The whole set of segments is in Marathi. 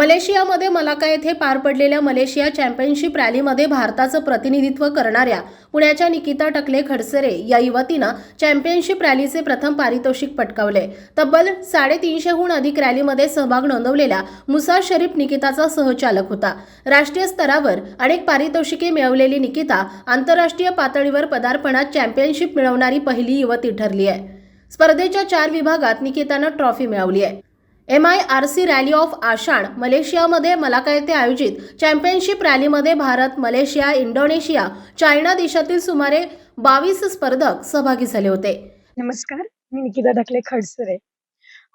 मलेशियामध्ये मलाका येथे पार पडलेल्या मलेशिया चॅम्पियनशिप रॅलीमध्ये भारताचं प्रतिनिधित्व करणाऱ्या पुण्याच्या निकिता टकले खडसरे या युवतीनं चॅम्पियनशिप रॅलीचे प्रथम पारितोषिक पटकावले. तब्बल साडेतीनशेहून अधिक रॅलीमध्ये सहभाग नोंदवलेल्या मुसा शरीफ निकिताचा सहचालक होता. राष्ट्रीय स्तरावर अनेक पारितोषिके मिळवलेली निकिता आंतरराष्ट्रीय पातळीवर पदार्पणात चॅम्पियनशिप मिळवणारी पहिली युवती ठरली आहे स्पर्धेच्या चार विभागात निकितानं ट्रॉफी मिळवली आहे M I R C rally of आषाढ मलेशियामध्ये मलाका येथे आयोजित चॅम्पियनशिप रॅलीमध्ये भारत मलेशिया इंडोनेशिया चायना देशातील सुमारे बावीस स्पर्धक सहभागी झाले होते. नमस्कार मी निकिता ढकले खडसरे.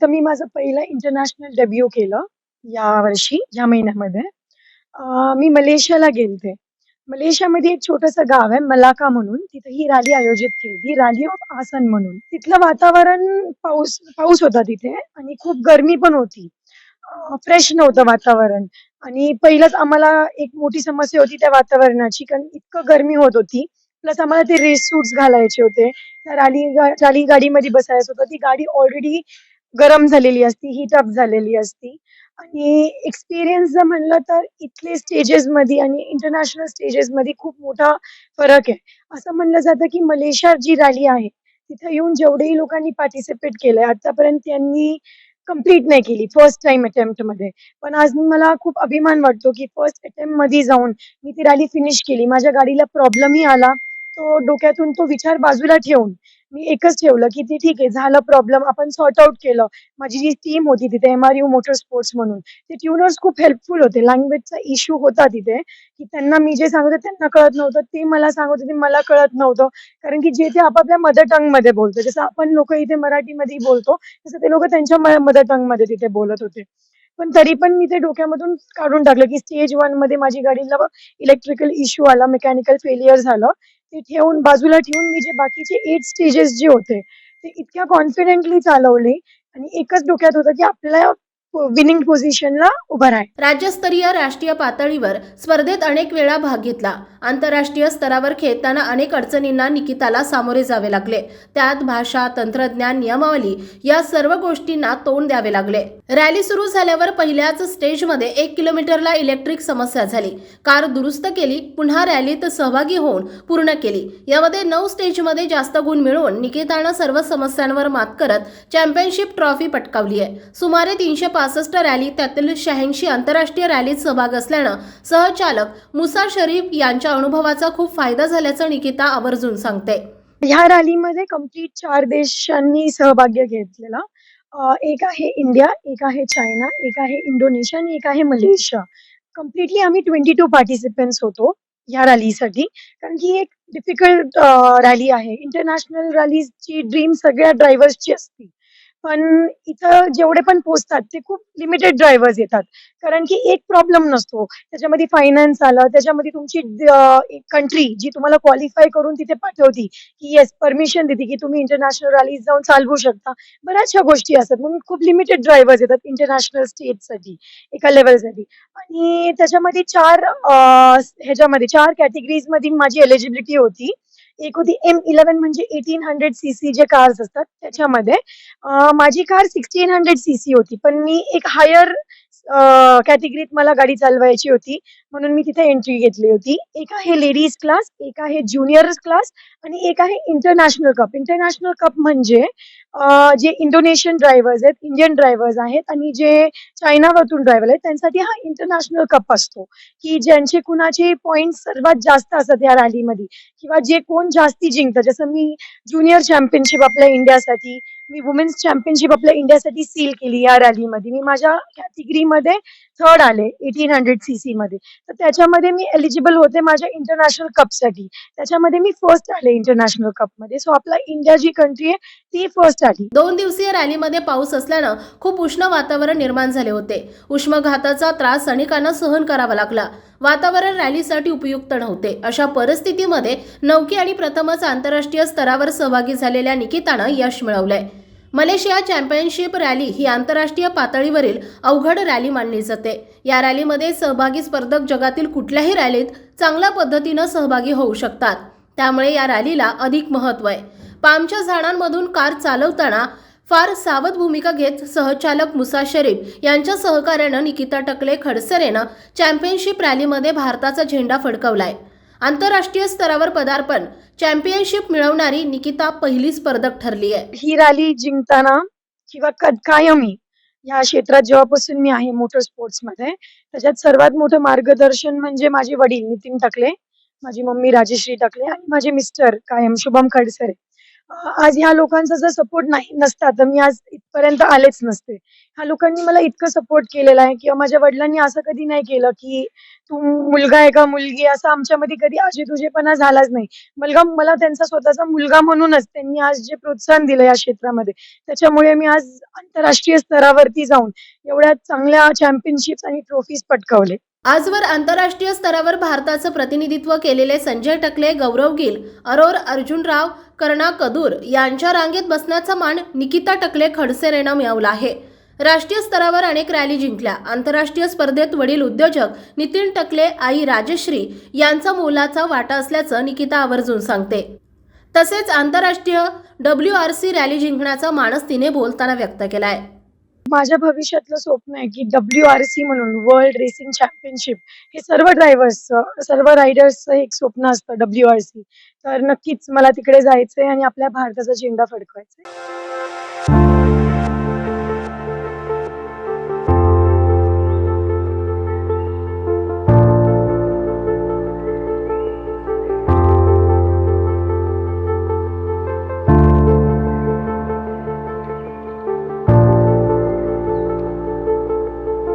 तर मी माझं पहिलं इंटरनॅशनल डेब्यू केलं या वर्षी या महिन्यामध्ये. मी मलेशियाला गेलते. मलेशियामध्ये एक छोटंसं गाव आहे मलाका म्हणून. तिथे ही रॅली आयोजित केली. रॅली ऑफ आसन म्हणून. तिथलं वातावरण पाऊस पाऊस होता तिथे आणि खूप गर्मी पण होती. फ्रेश नव्हतं वातावरण. आणि पहिलंच आम्हाला एक मोठी समस्या होती त्या वातावरणाची कारण इतकं गर्मी होत होती. प्लस आम्हाला ते रेस सूट्स घालायचे होते. त्या रॅली रॅली गाडीमध्ये बसायचं होतं. ती गाडी ऑलरेडी गरम झालेली असती हीट अप झालेली असती. आणि एक्सपिरियन्स जर म्हणलं तर इथले स्टेजेस मध्ये आणि इंटरनॅशनल स्टेजेस मध्ये खूप मोठा फरक आहे. असं म्हणलं जातं की मलेशिया जी रॅली आहे तिथे येऊन जेवढेही लोकांनी पार्टिसिपेट केलंय आतापर्यंत त्यांनी कंप्लीट नाही केली फर्स्ट टाइम अटेम्प्टमध्ये. पण आज मला खूप अभिमान वाटतो की फर्स्ट अटेम्प्टमध्ये जाऊन मी ती रॅली फिनिश केली. माझ्या गाडीला प्रॉब्लेमही आला तो डोक्यातून तो विचार बाजूला ठेवून मी एकच ठेवलं की ते ठीक आहे झालं प्रॉब्लेम आपण सॉर्ट आउट केलं. माझी जी टीम होती तिथे M R U motor sports म्हणून ते ट्युनर्स खूप हेल्पफुल होते. लँग्वेजचा इश्यू होता तिथे की त्यांना मी जे सांगत होते त्यांना कळत नव्हतं. ते मला सांगत होते मला कळत नव्हतं. कारण की जे ते आपापल्या मदर टंगमध्ये बोलतो जसं आपण लोक इथे मराठीमध्ये बोलतो तसं ते लोक त्यांच्या मदर टंगमध्ये तिथे बोलत होते. पण तरी पण मी ते डोक्यामधून काढून टाकलं की स्टेज वनमध्ये माझी गाडीला इलेक्ट्रिकल इश्यू आला मेकॅनिकल फेलियर झालं. ते ठेवून बाजूला ठेवून मी जे बाकीचे एट स्टेजेस जे होते ते इतक्या कॉन्फिडेंटली चालवले आणि एकच डोक्यात होतं की आपल्या विनिंग पोझिशनला उभं राहील राज्यस्तरीय राष्ट्रीय पातळीवर स्पर्धेत अनेक वेळा भाग घेतला. आंतरराष्ट्रीय स्तरावर खेळताना अनेक अडचणींना निकिताला सामोरे जावे लागले. त्यात भाषा तंत्रज्ञान नियमावली या सर्व गोष्टींना तोंड द्यावे लागले. रॅली सुरू झाल्यावर पहिल्याच स्टेजमध्ये एक किलोमीटरला इलेक्ट्रिक समस्या झाली. कार दुरुस्त केली पुन्हा रॅलीत सहभागी होऊन पूर्ण केली. यामध्ये नऊ स्टेजमध्ये जास्त गुण मिळवून निकितानं सर्व समस्यांवर मात करत चॅम्पियनशिप ट्रॉफी पटकावली आहे. सुमारे तीनशे पासष्ट रॅली त्यातील शहाऐंशी आंतरराष्ट्रीय रॅलीत सहभाग असल्यानं सहचालक मुसा शरीफ यांच्या अनुभवाचा खूप फायदा झाल्याचं निकिता आवर्जून सांगते. ह्या रॅलीमध्ये कंप्लीट चार देशांनी सहभाग्य घेतलेला. एक आहे इंडिया एक आहे चायना एक आहे इंडोनेशिया आणि एक आहे मलेशिया. कम्प्लिटली आम्ही ट्वेंटी टू पार्टिसिपंट्स होतो ह्या रॅलीसाठी कारण की एक डिफिकल्ट रॅली आहे. इंटरनॅशनल रॅलीची ड्रीम सगळ्या ड्रायव्हर्सची असते. पण इथं जेवढे पण पोचतात ते खूप लिमिटेड ड्रायव्हर्स येतात. कारण की एक प्रॉब्लेम नसतो. त्याच्यामध्ये फायनान्स आलं त्याच्यामध्ये तुमची कंट्री जी तुम्हाला क्वालिफाय करून तिथे पाठवती की येस परमिशन देते की तुम्ही इंटरनॅशनल रॅलीज जाऊन चालवू शकता. बऱ्याचशा गोष्टी असतात. म्हणून खूप लिमिटेड ड्रायव्हर्स येतात इंटरनॅशनल स्टेटसाठी एका लेवलसाठी आणि त्याच्यामध्ये चार ह्याच्यामध्ये चार कॅटेगरीजमध्ये माझी एलिजिबिलिटी होती. एक होती एम इलेव्हन म्हणजे एटीन हंड्रेड सी सी जे कार्स असतात त्याच्यामध्ये. माझी car sixteen hundred C C होती पण मी एक हायर कॅटेगरीत मला गाडी चालवायची होती. म्हणून मी तिथे एंट्री घेतली होती. एक आहे लेडीज क्लास एक आहे ज्युनियर क्लास आणि एक आहे इंटरनॅशनल कप इंटरनॅशनल कप म्हणजे जे इंडोनेशियन ड्रायव्हर्स आहेत इंडियन ड्रायव्हर्स आहेत आणि जे चायनावरतून ड्रायव्हर आहेत त्यांसाठी हा इंटरनॅशनल कप असतो. की ज्यांचे कुणाचे पॉईंट सर्वात जास्त असतात या रॅलीमध्ये किंवा जे कोण जास्ती जिंकतात जसं मी ज्युनियर चॅम्पियनशिप आपल्या इंडियासाठी मी वुमेन्स चॅम्पियनशिप आपल्या इंडियासाठी सील केली या रॅलीमध्ये मी माझ्या कॅटेगरीमध्ये थर्ड आले एटीन हंड्रेड सी सी मध्ये. तर त्याच्यामध्ये मी एलिजिबल होते माझ्या इंटरनॅशनल कपसाठी त्याच्यामध्ये मी फर्स्ट आले इंटरनॅशनल कपमध्ये सो आपला इंडिया जी कंट्री आहे ती फर्स्ट आली. दोन दिवसीय रॅलीमध्ये पाऊस असल्यानं खूप उष्ण वातावरण निर्माण झाले होते. उष्माघाताचा त्रास अनेकांना सहन करावा लागला. वातावरण रॅलीसाठी उपयुक्त नव्हते. अशा परिस्थितीमध्ये नौकी आणि प्रथमच आंतरराष्ट्रीय स्तरावर सहभागी झालेल्या निकितानं यश मिळवलंय. मलेशिया चॅम्पियनशिप रॅली ही आंतरराष्ट्रीय पातळीवरील अवघड रॅली मानली जाते. या रॅलीमध्ये सहभागी स्पर्धक जगातील कुठल्याही रॅलीत चांगल्या पद्धतीनं सहभागी होऊ शकतात. त्यामुळे या रॅलीला अधिक महत्त्व आहे. पामच्या झाडांमधून कार चालवताना फार सावध भूमिका घेत सहचालक मुसा शरीफ यांच्या सहकार्यानं निकिता टकले खडसरेनं चॅम्पियनशिप रॅलीमध्ये भारताचा झेंडा फडकवलाय. आंतरराष्ट्रीय स्तरावर पदार्पण चॅम्पियनशिप मिळवणारी निकिता पहिली स्पर्धक ठरली आहे. ही रॅली जिंकताना किंवा क- कायमी या क्षेत्रात जेव्हापासून मी आहे मोटर स्पोर्ट्समध्ये त्याच्यात सर्वात मोठं मार्गदर्शन म्हणजे माझे वडील नितीन टकले माझी मम्मी राजश्री टकले आणि माझे मिस्टर कायम शुभम खडसरे. आज ह्या लोकांचा जर सपोर्ट नाही नसता तर मी आज इथपर्यंत आलेच नसते. ह्या लोकांनी मला इतकं सपोर्ट केलेला आहे किंवा माझ्या वडिलांनी असं कधी नाही केलं की तू मुलगा आहे का मुलगी असं आमच्यामध्ये कधी आजी तुझेपणा झालाच नाही. मुलगा मला त्यांचा स्वतःचा मुलगा म्हणूनच त्यांनी आज जे प्रोत्साहन दिलं या क्षेत्रामध्ये त्याच्यामुळे मी आज आंतरराष्ट्रीय स्तरावरती जाऊन एवढ्या चांगल्या चॅम्पियनशिप्स आणि ट्रॉफीज पटकावले. आजवर आंतरराष्ट्रीय स्तरावर भारताचं प्रतिनिधित्व केलेले संजय टकले गौरव गिल अरोर अर्जुनराव कर्णा कदूर यांच्या रांगेत बसण्याचा मान निकिता टकले खडसेरेनं मिळवला आहे. राष्ट्रीय स्तरावर अनेक रॅली जिंकल्या. आंतरराष्ट्रीय स्पर्धेत वडील उद्योजक नितीन टकले आई राजश्री यांचा मोलाचा वाटा असल्याचं निकिता आवर्जून सांगते. तसेच आंतरराष्ट्रीय डब्ल्यू आर सी रॅली जिंकण्याचा मानस तिने बोलताना व्यक्त केलाय. माझ्या भविष्यातलं स्वप्न आहे की डब्ल्यू आर सी म्हणून वर्ल्ड रेसिंग चॅम्पियनशिप हे सर्व ड्रायव्हर्सचं सर्व रायडर्सचं एक स्वप्न असतं डब्ल्यू आर सी तर नक्कीच मला तिकडे जायचंय आणि आपल्या भारताचा झेंडा फडकवायचा